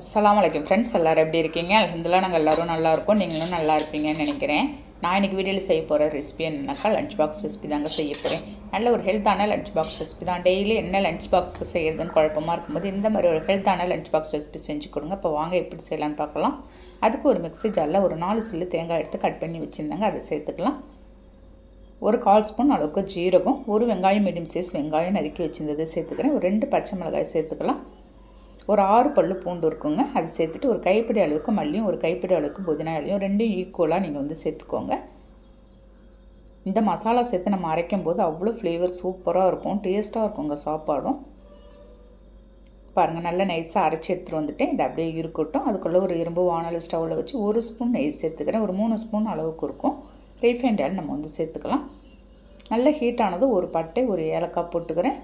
அஸ்லாம் வலைக்கம் ஃப்ரெண்ட்ஸ் எல்லோரும் எப்படி இருக்கீங்க? அலமதுல்லா நாங்கள் எல்லோரும் நல்லா நீங்களும் நல்லா இருப்பீங்கன்னு நினைக்கிறேன். நான் இன்றைக்கி வீடியோவில் செய்ய போகிற ரெசிபி என்னன்னாக்கா லஞ்ச் பாக்ஸ் ரெசிபி தாங்க செய்ய போகிறேன் நல்ல ஒரு ஹெல்த்தான லஞ்ச் பாக்ஸ் ரெசிபி தான். டெய்லி என்ன லஞ்ச் பாக்ஸ்க்கு செய்கிறதுன்னு குழப்பமாக இருக்கும்போது இந்த மாதிரி ஒரு ஹெல்த்தான லஞ்ச் பாக்ஸ் ரெசிபி செஞ்சு கொடுங்க. இப்போ வாங்க எப்படி செய்யலான்னு பார்க்கலாம். அதுக்கு ஒரு மிக்ஸி ஜாரில் ஒரு நாலு சில்லு தேங்காய் எடுத்து கட் பண்ணி வச்சுருந்தாங்க. அதை சேர்த்துக்கலாம். ஒரு கால் ஸ்பூன் அளவுக்கு ஜீரகம் ஒரு வெங்காயம் மீடியம் சைஸ் வெங்காயம் நறுக்கி வச்சுருந்ததை சேர்த்துக்கிறேன். ஒரு ரெண்டு பச்சை மிளகாய் சேர்த்துக்கலாம். ஒரு ஆறு பல்லு பூண்டு இருக்குங்க. அது சேர்த்துட்டு ஒரு கைப்பிடி அளவுக்கு மல்லியும் ஒரு கைப்பிடி அளவுக்கு புதினா இலையும் ரெண்டும் ஈக்குவலாக நீங்கள் வந்து சேர்த்துக்கோங்க. இந்த மசாலா சேர்த்து நம்ம அரைக்கும் போது அவ்வளோ ஃப்ளேவர் சூப்பராக இருக்கும். டேஸ்ட்டாக இருக்குங்க சாப்பாடும். பாருங்கள் நல்லா நைஸாக அரைச்சி எடுத்துகிட்டு வந்துட்டேன். இது அப்படியே இருக்கட்டும். அதுக்குள்ளே ஒரு இரும்பு வானல் ஸ்டவ்வில் வச்சு ஒரு ஸ்பூன் நெய் சேர்த்துக்கிறேன். ஒரு மூணு ஸ்பூன் அளவுக்கு இருக்கும். ரீஃபைண்ட் ஆயில் நம்ம வந்து சேர்த்துக்கலாம். நல்ல ஹீட் ஆனது ஒரு பட்டை ஒரு ஏலக்காய் போட்டுக்கிறேன்.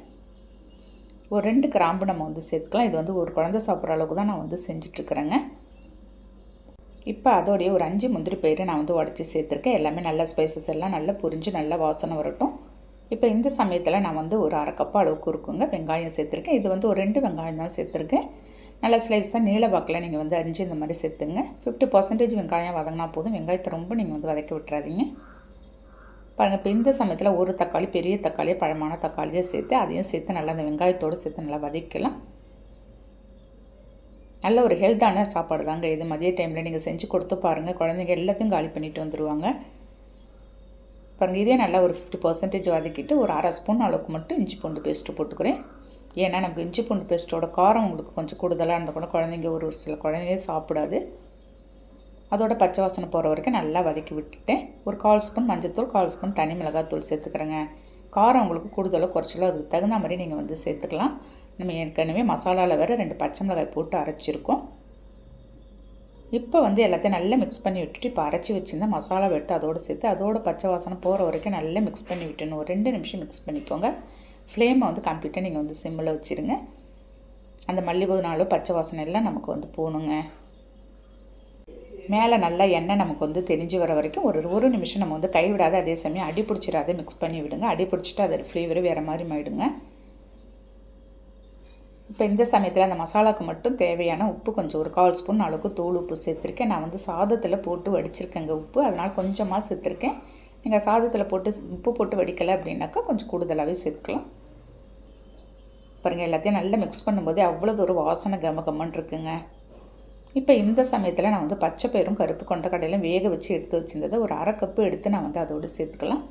ஒரு ரெண்டு கிராம்பு நம்ம வந்து சேர்த்துக்கலாம். இது வந்து ஒரு குழந்தை சாப்பிட்ற அளவுக்கு தான் நான் வந்து செஞ்சிட்ருக்குறேங்க. இப்போ அதோடைய ஒரு அஞ்சு முந்திரி பயிரை நான் வந்து உடச்சி சேர்த்துருக்கேன். எல்லாமே நல்ல ஸ்பைசஸ் எல்லாம் நல்லா புரிஞ்சு நல்லா வாசனை வரட்டும். இப்போ இந்த சமயத்தில் நான் வந்து ஒரு அரை கப்பு அளவுக்கு இருக்குங்க வெங்காயம் சேர்த்துருக்கேன். இது வந்து ஒரு ரெண்டு வெங்காயம் தான் சேர்த்துருக்கேன். நல்ல ஸ்லைஸ் தான் நீல வாக்கில் நீங்கள் வந்து அரிஞ்சு இந்த மாதிரி சேர்த்துங்க. ஃபிஃப்டி பர்சன்டேஜ் வெங்காயம் வதங்கினா போதும். வெங்காயத்தை ரொம்ப நீங்கள் வந்து வதக்கி விட்டுறாதீங்க. பாருங்கள் இப்போ இந்த சமயத்தில் ஒரு தக்காளி பெரிய தக்காளி பழமான தக்காளியை சேர்த்து அதையும் சேர்த்து நல்லா அந்த வெங்காயத்தோடு சேர்த்து நல்லா வதக்கலாம் நல்ல ஒரு ஹெல்த்தான சாப்பாடு தாங்க. இது மதிய டைமில் நீங்கள் செஞ்சு கொடுத்து பாருங்கள் குழந்தைங்க எல்லாத்தையும் காலி பண்ணிட்டு வந்துடுவாங்க பாருங்கள் இதே நல்லா ஒரு ஃபிஃப்டி பர்சன்டேஜ் வதக்கிட்டு ஒரு அரை ஸ்பூன் அளவுக்கு மட்டும் இஞ்சி பூண்டு பேஸ்ட்டு போட்டுக்கிறேன். ஏன்னா நமக்கு இஞ்சி பூண்டு பேஸ்ட்டோட காரம் உங்களுக்கு கொஞ்சம் கூடுதலாக இருந்தால் கூட குழந்தைங்க ஒரு ஒரு சில குழந்தைங்க சாப்பிடாது. அதோட பச்சை வாசனை போகிற வரைக்கும் நல்லா வதக்கி விட்டுட்டேன் ஒரு கால் ஸ்பூன் மஞ்சத்தூள் கால் ஸ்பூன் தனி மிளகாத்தூள் சேர்த்துக்கிறேங்க. காரம் உங்களுக்கு கூடுதலோ குறைச்சலோ அதுக்கு தகுந்த மாதிரி நீங்கள் வந்து சேர்த்துக்கலாம். நம்ம ஏற்கனவே மசாலாவில் வேறு ரெண்டு பச்சை மிளகாய் போட்டு அரைச்சிருக்கோம். இப்போ வந்து எல்லாத்தையும் நல்லா மிக்ஸ் பண்ணி விட்டுட்டு இப்போ அரைச்சி வச்சுருந்தா மசாலாவை எடுத்து அதோடு சேர்த்து அதோட பச்சை வாசனை போகிற வரைக்கும் நல்லா மிக்ஸ் பண்ணி விட்டுணும் ஒரு ரெண்டு நிமிஷம் மிக்ஸ் பண்ணிக்கோங்க. ஃப்ளேமை வந்து கம்ப்ளீட்டாக நீங்கள் வந்து சிம்மில் வச்சுருங்க. அந்த மல்லிகை நாளோ பச்சை வாசனை எல்லாம் நமக்கு வந்து போகணுங்க மேலே நல்லா எண்ணெய் நமக்கு வந்து தெரிஞ்சு வர வரைக்கும் ஒரு ஒரு நிமிஷம் நம்ம வந்து கைவிடாத அதே சமயம் அடி பிடிச்சிடாத மிக்ஸ் பண்ணி விடுங்க. அடி பிடிச்சிட்டு அதோட ஃப்ளேவர் வேறு மாதிரி மாறிடுங்க. இப்போ இந்த சமயத்தில் அந்த மசாலாவுக்கு மட்டும் தேவையான உப்பு கொஞ்சம் ஒரு கால் ஸ்பூன் அளவுக்கு தூள் உப்பு சேர்த்துருக்கேன். நான் வந்து சாதத்தில் போட்டு வடிச்சிருக்கேங்க உப்பு. அதனால் கொஞ்சமாக சேர்த்துருக்கேன். நீங்கள் சாதத்தில் போட்டு உப்பு போட்டு வடிக்கலை அப்படின்னாக்கா கொஞ்சம் கூடுதலாகவே சேர்த்துக்கலாம். பாருங்கள் எல்லாத்தையும் நல்லா மிக்ஸ் பண்ணும்போதே அவ்வளோ ஒரு வாசனை கம கம்மன் இருக்குங்க. இப்போ இந்த சமயத்தில் நான் வந்து பச்சை பயிரும் கருப்பு கொண்ட கடையிலும் வேக வச்சு எடுத்து வச்சுருந்ததை ஒரு அரை கப்பு எடுத்து நான் வந்து அதோடு சேர்த்துக்கலாம்.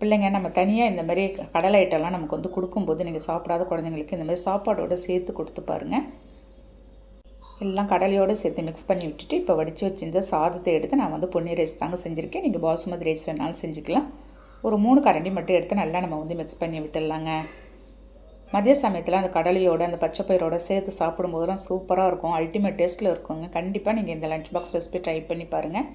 பிள்ளைங்க நம்ம தனியாக இந்த மாதிரி கடலை ஐட்டம்லாம் நமக்கு வந்து கொடுக்கும்போது நீங்கள் சாப்பிடாத குழந்தைங்களுக்கு இந்த மாதிரி சாப்பாடோடு சேர்த்து கொடுத்து பாருங்கள் எல்லாம் கடலையோடு சேர்த்து மிக்ஸ் பண்ணி விட்டுட்டு இப்போ வடித்து வச்சுருந்த சாதத்தை எடுத்து நான் வந்து பொன்னி ரைஸ் தாங்க செஞ்சுருக்கேன். நீங்கள் பாசுமதி ரைஸ் வேணாலும் செஞ்சுக்கலாம். ஒரு மூணு கரண்டி மட்டும் எடுத்து நல்லா நம்ம வந்து மிக்ஸ் பண்ணி விட்டுடலாங்க. மதிய சமயத்தில் அந்த கடலையோட அந்த பச்சை பயிரோட சேர்த்து சாப்பிடும்போதெல்லாம் சூப்பராக இருக்கும். அல்டிமேட் டேஸ்ட்டில் இருக்குங்க. கண்டிப்பாக நீங்கள் இந்த லஞ்ச் பாக்ஸ் ரெசிபி ட்ரை பண்ணி பாருங்கள்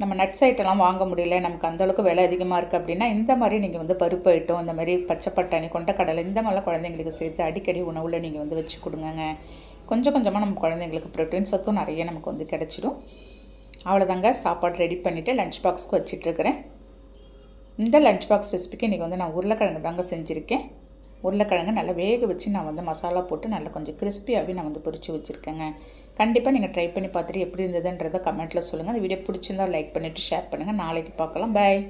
நம்ம நட்ஸ் ஐட்டம்லாம் வாங்க முடியல. நமக்கு அந்தளவுக்கு விலை அதிகமாக இருக்குது அப்படின்னா இந்த மாதிரி நீங்கள் வந்து பருப்பு ஐட்டம் இந்த மாதிரி பச்சை பட்டாணி கொண்டக்கடலை இந்த மாதிரிலாம் குழந்தைங்களுக்கு சேர்த்து அடிக்கடி உணவில் நீங்கள் வந்து வச்சு கொடுங்கங்க. கொஞ்சம் கொஞ்சமாக நம்ம குழந்தைங்களுக்கு ப்ரோட்டீன் சத்தும் நிறைய நமக்கு வந்து கிடச்சிடும் அவ்வளோதாங்க சாப்பாடு ரெடி பண்ணிவிட்டு லன்ச் பாக்ஸ்க்கு வச்சிட்ருக்கிறேன் இந்த லஞ்ச் பாக்ஸ் ரெசிபிக்கு இன்றைக்கி வந்து நான் உருளைக்கிழங்கு தாங்க செஞ்சுருக்கேன். உருளைக்கிழங்கு நல்லா வேக வச்சு நான் வந்து மசாலா போட்டு நல்லா கொஞ்சம் கிறிஸ்பியாகவே நான் வந்து பொரிச்சு வச்சுருக்கேங்க. கண்டிப்பாக நீங்கள் ட்ரை பண்ணி பார்த்துட்டு எப்படி இருந்ததுன்றதை கமெண்ட்டில் சொல்லுங்கள் அந்த வீடியோ பிடிச்சிருந்தா லைக் பண்ணிவிட்டு ஷேர் பண்ணுங்கள் நாளைக்கு பார்க்கலாம். பாய்